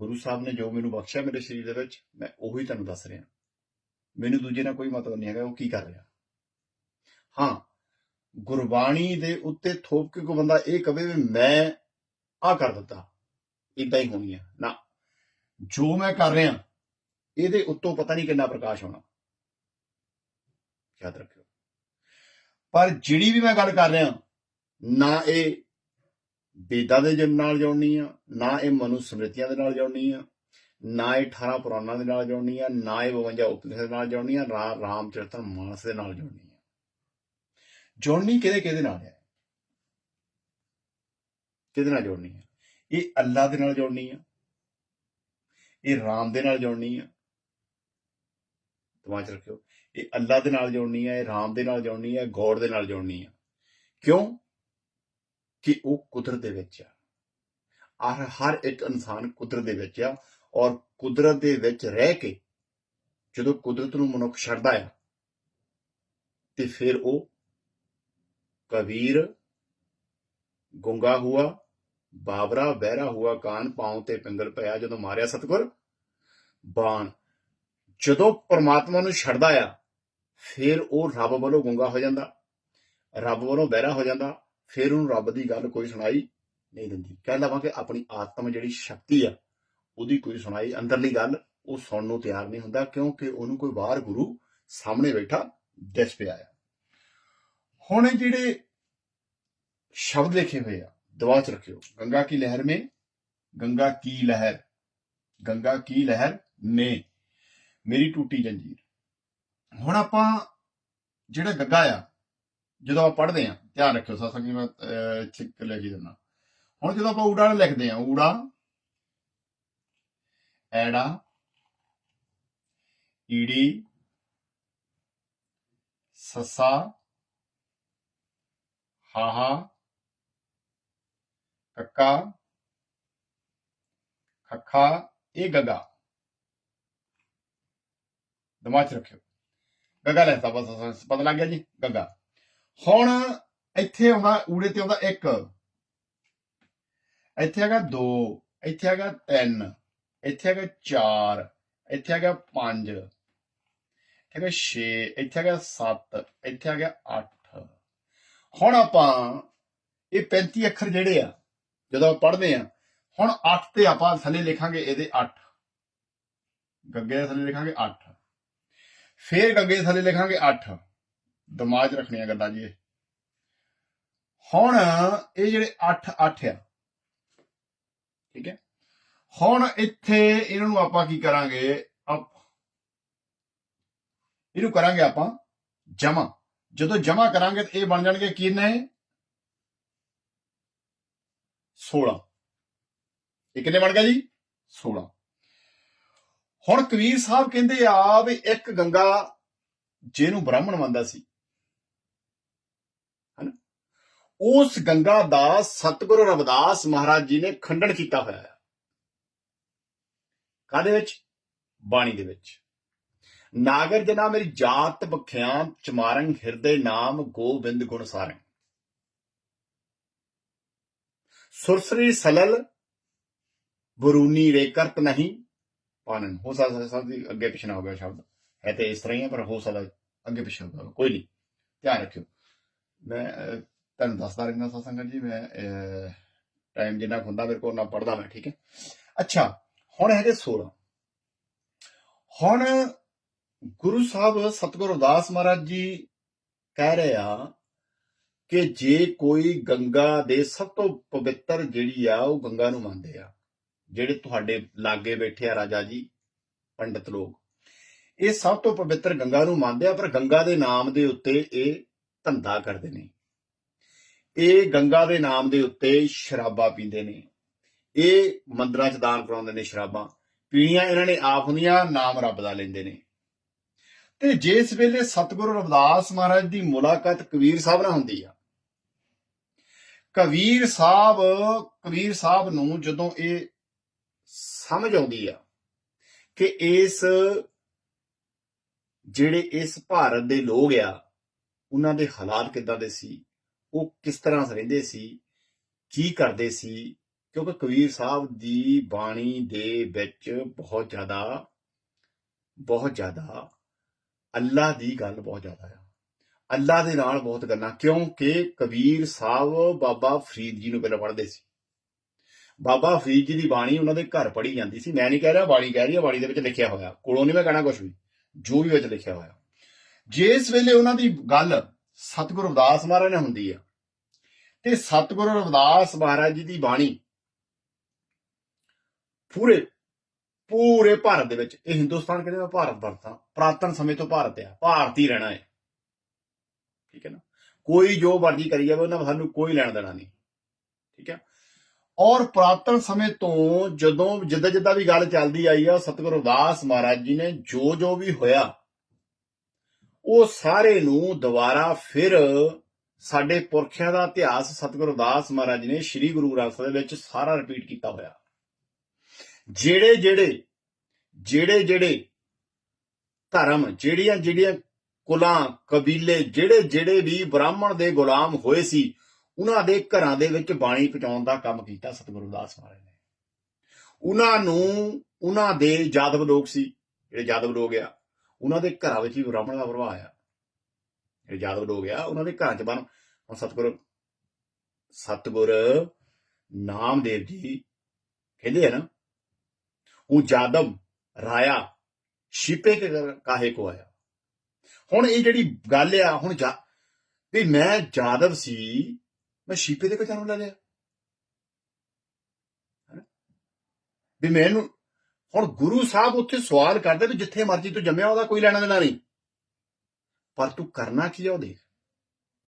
ਗੁਰੂ ਸਾਹਿਬ ਨੇ ਜੋ ਮੈਨੂੰ ਬਖਸ਼ਿਆ ਮੇਰੇ ਸਰੀਰ ਦੇ ਵਿੱਚ, ਮੈਂ ਉਹੀ ਤੁਹਾਨੂੰ ਦੱਸ ਰਿਹਾ। ਮੈਨੂੰ ਦੂਜੇ ਨਾਲ ਕੋਈ ਮਤਲਬ ਨਹੀਂ ਹੈਗਾ, ਉਹ ਕੀ ਕਰ ਰਿਹਾ? ਹਾਂ, ਗੁਰਬਾਣੀ ਦੇ ਉੱਤੇ ਥੋਪ ਕੇ ਕੋਈ ਬੰਦਾ ਇਹ ਕਵੇ ਵੀ ਮੈਂ ਆ ਕਰ ਦਿੱਤਾ ਇਦਾਂ ਹੀ ਹੋਣੀ ਹੈ ਨਾ, ਜੋ ਮੈਂ ਕਰ ਰਿਹਾ, ਇਹਦੇ ਉੱਤੋਂ ਪਤਾ ਨਹੀਂ ਕਿੰਨਾ ਪ੍ਰਕਾਸ਼ ਹੋਣਾ ਯਾਦ ਰੱਖਿਓ। ਪਰ ਜਿਹੜੀ ਵੀ ਮੈਂ ਗੱਲ ਕਰ ਰਿਹਾ, ਨਾ ਇਹ ਵੇਦਾਂ ਦੇ ਜਨ ਨਾਲ ਜੋੜਨੀ ਆ ਨਾ ਇਹ ਮਨੁ ਸਮ੍ਰਿਤੀਆਂ ਦੇ ਨਾਲ ਜੋੜਨੀ ਆ ਨਾ ਇਹ 18 ਪੁਰਾਣਾਂ ਦੇ ਨਾਲ ਜੋੜਨੀ ਆ ਨਾ ਇਹ 52 ਉਪਨਿਸ਼ਦ ਦੇ ਨਾਲ ਜੋੜਨੀ ਆ ਰਾ ਰਾਮਚਰਿਤਰ ਮਾਨਸ ਦੇ ਨਾਲ ਜੋੜਨੀ ਆ ਜੋੜਨੀ ਕਿਹਦੇ ਕਿਹਦੇ ਨਾਲ ਹੈ ਕਿਹਦੇ ਨਾਲ ਜੋੜਨੀ ਹੈ ਇਹ ਅੱਲਾ ਦੇ ਨਾਲ ਜੋੜਨੀ ਆ ਇਹ ਰਾਮ ਦੇ ਨਾਲ ਜੋੜਨੀ ਆ ਦਿਮਾਗ 'ਚ ਰੱਖਿਓ ਇਹ ਅੱਲਾ ਦੇ ਨਾਲ ਜੋੜਨੀ ਆ ਇਹ ਰਾਮ ਦੇ ਨਾਲ ਜੋੜਨੀ ਆ ਗੋਡ ਦੇ ਨਾਲ ਜੋੜਨੀ ਆ ਕਿਉਂ ਕਿ ਉਹ ਕੁਦਰਤ ਦੇ ਵਿੱਚ ਆ। ਔਰ ਹਰ ਇੱਕ ਇਨਸਾਨ ਕੁਦਰਤ ਦੇ ਵਿੱਚ ਆ ਔਰ ਕੁਦਰਤ ਦੇ ਵਿੱਚ ਰਹਿ ਕੇ ਜਦੋਂ ਕੁਦਰਤ ਨੂੰ ਮਨੁੱਖ ਛੱਡਦਾ ਆ, ਤੇ ਫਿਰ ਉਹ ਕਬੀਰ, ਗੁੰਗਾ ਹੁਆ, ਬਾਬਰਾ, ਬਹਿਰਾ ਹੁਆ, ਕਾਨ, ਪਾਉ ਤੇ ਪਿੰਗਲ ਪਿਆ ਜਦੋਂ ਮਾਰਿਆ ਸਤਗੁਰ, ਬਾਣ। ਜਦੋਂ ਪਰਮਾਤਮਾ ਨੂੰ ਛੱਡਦਾ ਆ, ਫਿਰ ਉਹ ਰੱਬ ਵੱਲੋਂ ਗੁੰਗਾ ਹੋ ਜਾਂਦਾ, ਰੱਬ ਵੱਲੋਂ ਬਹਿਰਾ ਹੋ ਜਾਂਦਾ ਫਿਰ ਉਹਨੂੰ ਰੱਬ ਦੀ ਗੱਲ ਕੋਈ ਸੁਣਾਈ ਨਹੀਂ ਦਿੰਦੀ। ਕਹਿ ਲਵਾਂ ਕਿ ਆਪਣੀ ਆਤਮ ਜਿਹੜੀ ਸ਼ਕਤੀ ਆ, ਉਹਦੀ ਕੋਈ ਸੁਣਾਈ, ਅੰਦਰਲੀ ਗੱਲ ਉਹ ਸੁਣਨ ਨੂੰ ਤਿਆਰ ਨਹੀਂ ਹੁੰਦਾ ਕਿਉਂਕਿ ਉਹਨੂੰ ਕੋਈ ਬਾਹਰ ਗੁਰੂ ਸਾਹਮਣੇ ਬੈਠਾ ਦਿਸ ਪਿਆ ਆ। ਹੁਣ ਇਹ ਜਿਹੜੇ ਸ਼ਬਦ ਲਿਖੇ ਹੋਏ ਆ ਦਵਾ ਚ ਰੱਖਿਓ। ਗੰਗਾ ਕੀ ਲਹਿਰ ਮੇ? ਗੰਗਾ ਕੀ ਲਹਿਰ? ਗੰਗਾ ਕੀ ਲਹਿਰ ਮੇ? ਮੇਰੀ ਟੂਟੀ ਜੰਜੀਰ। ਹੁਣ ਆਪਾਂ ਜਿਹੜਾ ਗੱਗਾ ਆ ਜਦੋਂ ਆਪਾਂ ਪੜ੍ਹਦੇ ਆ ਧਿਆਨ ਰੱਖਿਓ ਸਾਸਾ ਕਿ ਮੈਂ ਅਹ, ਇੱਥੇ ਲੈ ਕੇ ਦਿੰਦਾ। ਹੁਣ ਜਦੋਂ ਆਪਾਂ ਊੜਾ ਲਿਖਦੇ ਆ ਊੜਾ ਐੜਾ ਈੜੀ ਸੱਸਾ ਹਾਹਾ ਕੱਕਾ ਖੱਖਾ ਇਹ ਗੱਗਾ। ਦਿਮਾਗ 'ਚ ਰੱਖਿਓ। ਗੱਗਾ ਲੈਤਾ ਬਸ ਪਤਾ ਲੱਗ ਗਿਆ ਜੀ? ਗੱਗਾ। ਹੁਣ ਇੱਥੇ ਆਉਂਦਾ, ਊੜੇ ਤੇ ਆਉਂਦਾ 1 ਇੱਥੇ ਹੈਗਾ 2 ਇੱਥੇ ਹੈਗਾ 3 ਇੱਥੇ ਹੈਗਾ 4 ਇੱਥੇ ਹੈਗਾ 5 ਇੱਥੇ ਹੈਗਾ 6 ਇੱਥੇ ਹੈਗਾ 7 ਇੱਥੇ ਹੈਗਾ 8 ਹੁਣ ਆਪਾਂ ਇਹ 35 ਅੱਖਰ ਜਿਹੜੇ ਆ, ਜਦੋਂ ਪੜ੍ਹਦੇ ਆ, ਹੁਣ 8 ਤੇ ਆਪਾਂ ਥੱਲੇ ਲਿਖਾਂਗੇ ਇਹਦੇ 8 ਗੱਗੇ ਦੇ ਥੱਲੇ ਲਿਖਾਂਗੇ 8 ਫੇਰ ਗੱਗੇ ਦੇ ਥੱਲੇ ਲਿਖਾਂਗੇ 8 ਦਿਮਾਗ 'ਚ ਰੱਖਣੀਆਂ ਗੱਲਾਂ ਜੀ ਇਹ। ਹੁਣ ਇਹ ਜਿਹੜੇ 8 8 ਆ, ਠੀਕ ਹੈ? ਹੁਣ ਇੱਥੇ ਇਹਨਾਂ ਨੂੰ ਆਪਾਂ ਕੀ ਕਰਾਂਗੇ? ਇਹਨੂੰ ਕਰਾਂਗੇ ਆਪਾਂ ਜਮਾ ਜਦੋਂ ਜਮਾ ਕਰਾਂਗੇ ਤਾਂ ਇਹ ਬਣ ਜਾਣਗੇ ਕਿੰਨੇ? 16 ਇਹ ਕਿੰਨੇ ਬਣ ਗਿਆ ਜੀ? 16 ਹੁਣ ਕਬੀਰ ਸਾਹਿਬ ਕਹਿੰਦੇ ਆ ਵੀ ਇੱਕ ਗੰਗਾ ਜਿਹਨੂੰ ਬ੍ਰਾਹਮਣ ਮੰਨਦਾ ਸੀ ਉਸ ਗੰਗਾ ਦਾ ਸਤਿਗੁਰੂ ਰਵਿਦਾਸ ਮਹਾਰਾਜ ਜੀ ਨੇ ਖੰਡਨ ਕੀਤਾ ਹੋਇਆ ਹੈ। ਕਾਦੇ ਵਿੱਚ? ਬਾਣੀ ਦੇ ਵਿੱਚ। ਨਾਗਰ ਜਨਾ ਮੇਰੀ ਜਾਤ ਬਖਿਆਂ ਚਮਾਰੰਗ ਹਿਰਦੇ ਨਾਮ ਗੋਬਿੰਦ ਗੁਣ ਸਾਰੰ ਸੁਰਸਰੀ ਸਲਲ, ਬਰੂਨੀ ਰੇਕਰਤ ਨਹੀਂ। ਪਾਨਨ ਹੋ ਸਕਦਾ ਸਭ ਦੀ ਅੱਗੇ ਪਿਛਣਾ ਹੋ ਗਿਆ ਸ਼ਬਦ। ਹੈ ਤੇ ਇਸ ਤਰ੍ਹਾਂ ਹੀ ਹੈ, ਪਰ ਹੋ ਸਕਦਾ ਅੱਗੇ ਪਿਛੇ ਹੋ ਗਿਆ। ਕੋਈ ਨਹੀਂ, ਧਿਆਨ ਰੱਖਿਓ। ਮੈਂ ਤੁਹਾਨੂੰ ਦੱਸਦਾ ਰਹਿੰਦਾ ਸਾਂ ਜੀ, ਮੈਂ ਟਾਈਮ ਜਿੰਨਾ ਕੁ ਹੁੰਦਾ ਮੇਰੇ ਕੋਲ ਨਾ ਪੜਦਾ ਮੈਂ, ਠੀਕ ਹੈ? ਅੱਛਾ, ਹੁਣ ਹੈਗੇ 16 ਹੁਣ ਗੁਰੂ ਸਾਹਿਬ ਸਤਿਗੁਰੂ ਅਰਦਾਸ ਮਹਾਰਾਜ ਜੀ ਕਹਿ ਰਹੇ ਆ ਕਿ ਜੇ ਕੋਈ ਗੰਗਾ ਦੇ ਸਭ ਤੋਂ ਪਵਿੱਤਰ ਜਿਹੜੀ ਆ, ਉਹ ਗੰਗਾ ਨੂੰ ਮੰਨਦੇ ਆ, ਜਿਹੜੇ ਤੁਹਾਡੇ ਲਾਗੇ ਬੈਠੇ ਆ ਰਾਜਾ ਜੀ, ਪੰਡਿਤ ਲੋਕ। ਇਹ ਸਭ ਤੋਂ ਪਵਿੱਤਰ ਗੰਗਾ ਨੂੰ ਮੰਨਦੇ ਆ, ਪਰ ਗੰਗਾ ਦੇ ਨਾਮ ਦੇ ਉੱਤੇ ਇਹ ਧੰਦਾ ਕਰਦੇ ਨੇ। ਇਹ ਗੰਗਾ ਦੇ ਨਾਮ ਦੇ ਉੱਤੇ ਸ਼ਰਾਬਾਂ ਪੀਂਦੇ ਨੇ। ਇਹ ਮੰਦਰਾਂ 'ਚ ਦਾਨ ਕਰਾਉਂਦੇ ਨੇ ਸ਼ਰਾਬਾਂ। ਪੀਣੀਆਂ ਇਹਨਾਂ ਨੇ ਆਪ ਹੁੰਦੀਆਂ, ਨਾਮ ਰੱਬ ਦਾ ਲੈਂਦੇ ਨੇ। ਤੇ ਜਿਸ ਵੇਲੇ ਸਤਿਗੁਰੂ ਰਵਿਦਾਸ ਮਹਾਰਾਜ ਦੀ ਮੁਲਾਕਾਤ ਕਬੀਰ ਸਾਹਿਬ ਨਾਲ ਹੁੰਦੀ ਆ। ਕਬੀਰ ਸਾਹਿਬ ਕਬੀਰ ਸਾਹਿਬ ਨੂੰ ਜਦੋਂ ਇਹ ਸਮਝ ਆਉਂਦੀ ਆ ਕਿ ਇਸ ਜਿਹੜੇ ਇਸ ਭਾਰਤ ਦੇ ਲੋਕ ਆ, ਉਹਨਾਂ ਦੇ ਹਾਲਾਤ ਕਿੱਦਾਂ ਦੇ ਸੀ ਉਹ ਕਿਸ ਤਰ੍ਹਾਂ ਰਹਿੰਦੇ ਸੀ, ਕੀ ਕਰਦੇ ਸੀ, ਕਿਉਂਕਿ ਕਬੀਰ ਸਾਹਿਬ ਦੀ ਬਾਣੀ ਦੇ ਵਿੱਚ ਬਹੁਤ ਜ਼ਿਆਦਾ ਬਹੁਤ ਜ਼ਿਆਦਾ ਅੱਲਾ ਦੀ ਗੱਲ ਬਹੁਤ ਜ਼ਿਆਦਾ ਆ। ਅੱਲਾ ਦੇ ਨਾਲ ਬਹੁਤ ਗੱਲਾਂ, ਕਿਉਂਕਿ ਕਬੀਰ ਸਾਹਿਬ ਬਾਬਾ ਫਰੀਦ ਜੀ ਨੂੰ ਪਹਿਲਾਂ ਪੜ੍ਹਦੇ ਸੀ। ਬਾਬਾ ਫਰੀਦ ਜੀ ਦੀ ਬਾਣੀ ਉਹਨਾਂ ਦੇ ਘਰ ਪੜ੍ਹੀ ਜਾਂਦੀ ਸੀ। ਮੈਂ ਨਹੀਂ ਕਹਿ ਰਿਹਾ, ਬਾਣੀ ਕਹਿ ਰਹੀ ਹੈ ਬਾਣੀ ਦੇ ਵਿੱਚ ਲਿਖਿਆ ਹੋਇਆ। ਕੋਲੋਂ ਨਹੀਂ ਮੈਂ ਕਹਿਣਾ ਕੁਝ ਵੀ, ਜੋ ਵੀ ਵਿੱਚ ਲਿਖਿਆ ਹੋਇਆ। ਜਿਸ ਵੇਲੇ ਉਹਨਾਂ ਦੀ ਗੱਲ ਸਤਿਗੁਰੂ ਰਵਿਦਾਸ ਮਹਾਰਾਜ ਨੇ ਹੁੰਦੀ ਆ। ਤੇ ਸਤਿਗੁਰੂ ਰਵਿਦਾਸ ਮਹਾਰਾਜ ਜੀ ਦੀ ਬਾਣੀ ਪੂਰੇ ਪੂਰੇ ਭਾਰਤ ਦੇ ਵਿੱਚ, ਇਹ ਹਿੰਦੁਸਤਾਨ ਕਹਿੰਦੇ ਮੈਂ ਭਾਰਤ ਵਰਤਾਂ ਪ੍ਰਾਤਨ ਸਮੇਂ ਤੋਂ ਭਾਰਤ ਆ, ਭਾਰਤ ਹੀ ਰਹਿਣਾ ਹੈ। ਠੀਕ ਹੈ ਨਾ? ਕੋਈ ਜੋ ਮਰਜ਼ੀ ਕਰੀ ਜਾਵੇ, ਉਹਨਾਂ ਸਾਨੂੰ ਕੋਈ ਲੈਣ ਦੇਣਾ ਨਹੀਂ। ਠੀਕ ਹੈ? ਔਰ ਪ੍ਰਾਤਨ ਸਮੇਂ ਤੋਂ ਜਦੋਂ ਜਿੱਦਾਂ ਜਿੱਦਾਂ ਵੀ ਗੱਲ ਚੱਲਦੀ ਆਈ ਆ, ਸਤਿਗੁਰੂ ਰਵਿਦਾਸ ਮਹਾਰਾਜ ਜੀ ਨੇ ਜੋ ਜੋ ਵੀ ਹੋਇਆ ਉਹ ਸਾਰੇ ਨੂੰ ਦੁਬਾਰਾ ਫਿਰ ਸਾਡੇ ਪੁਰਖਿਆਂ ਦਾ ਇਤਿਹਾਸ ਸਤਿਗੁਰੂ ਰਵਿਦਾਸ ਮਹਾਰਾਜ ਨੇ ਸ੍ਰੀ ਗੁਰੂ ਗ੍ਰੰਥ ਸਾਹਿਬ ਵਿੱਚ ਸਾਰਾ ਰਿਪੀਟ ਕੀਤਾ ਹੋਇਆ। ਜਿਹੜੇ ਜਿਹੜੇ ਜਿਹੜੇ ਜਿਹੜੇ ਧਰਮ, ਜਿਹੜੀਆਂ ਜਿਹੜੀਆਂ ਕੁਲਾਂ, ਕਬੀਲੇ, ਜਿਹੜੇ ਜਿਹੜੇ ਵੀ ਬ੍ਰਾਹਮਣ ਦੇ ਗੁਲਾਮ ਹੋਏ ਸੀ, ਉਹਨਾਂ ਦੇ ਘਰਾਂ ਦੇ ਵਿੱਚ ਬਾਣੀ ਪਹੁੰਚਾਉਣ ਦਾ ਕੰਮ ਕੀਤਾ ਸਤਿਗੁਰੂ ਰਵਿਦਾਸ ਮਹਾਰਾਜ ਨੇ। ਉਹਨਾਂ ਨੂੰ, ਉਹਨਾਂ ਦੇ ਜਾਦਵ ਲੋਕ ਸੀ, ਜਿਹੜੇ ਜਾਦਵ ਲੋਕ ਆ ਉਹਨਾਂ ਦੇ ਘਰਾਂ ਵਿੱਚ ਵੀ ਬ੍ਰਾਹਮਣ ਦਾ ਪ੍ਰਭਾਵ ਆਇਆ। ਜਿਹੜੇ ਜਾਦਵ ਲੋਕ ਆ ਉਹਨਾਂ ਦੇ ਘਰਾਂ ਚ ਬਣ। ਹੁਣ ਸਤਿਗੁਰ ਸਤਿਗੁਰ ਨਾਮਦੇਵ ਜੀ ਕਹਿੰਦੇ ਆ ਨਾ, ਉਹ ਜਾਦਵ ਰਾਇਆ ਸ਼ਿਪੇ ਕਾਹੇ ਕੋ ਆਇਆ। ਹੁਣ ਇਹ ਜਿਹੜੀ ਗੱਲ ਆ, ਹੁਣ ਜਾ, ਵੀ ਮੈਂ ਜਾਦਵ ਸੀ, ਮੈਂ ਸ਼ਿਪੇ ਦੇ ਕੋ ਜਨਮ ਲੈ ਲਿਆ। ਹੈਨਾ? ਵੀ ਮੈਨੂੰ ਹੁਣ ਗੁਰੂ ਸਾਹਿਬ ਉੱਥੇ ਸਵਾਲ ਕਰਦੇ ਵੀ ਜਿੱਥੇ ਮਰਜ਼ੀ ਤੂੰ ਜੰਮਿਆ, ਉਹਦਾ ਕੋਈ ਲੈਣਾ ਦੇਣਾ ਨਹੀਂ। ਪਰ ਤੂੰ ਕਰਨਾ ਕੀ ਆ, ਉਹ ਦੇਖ।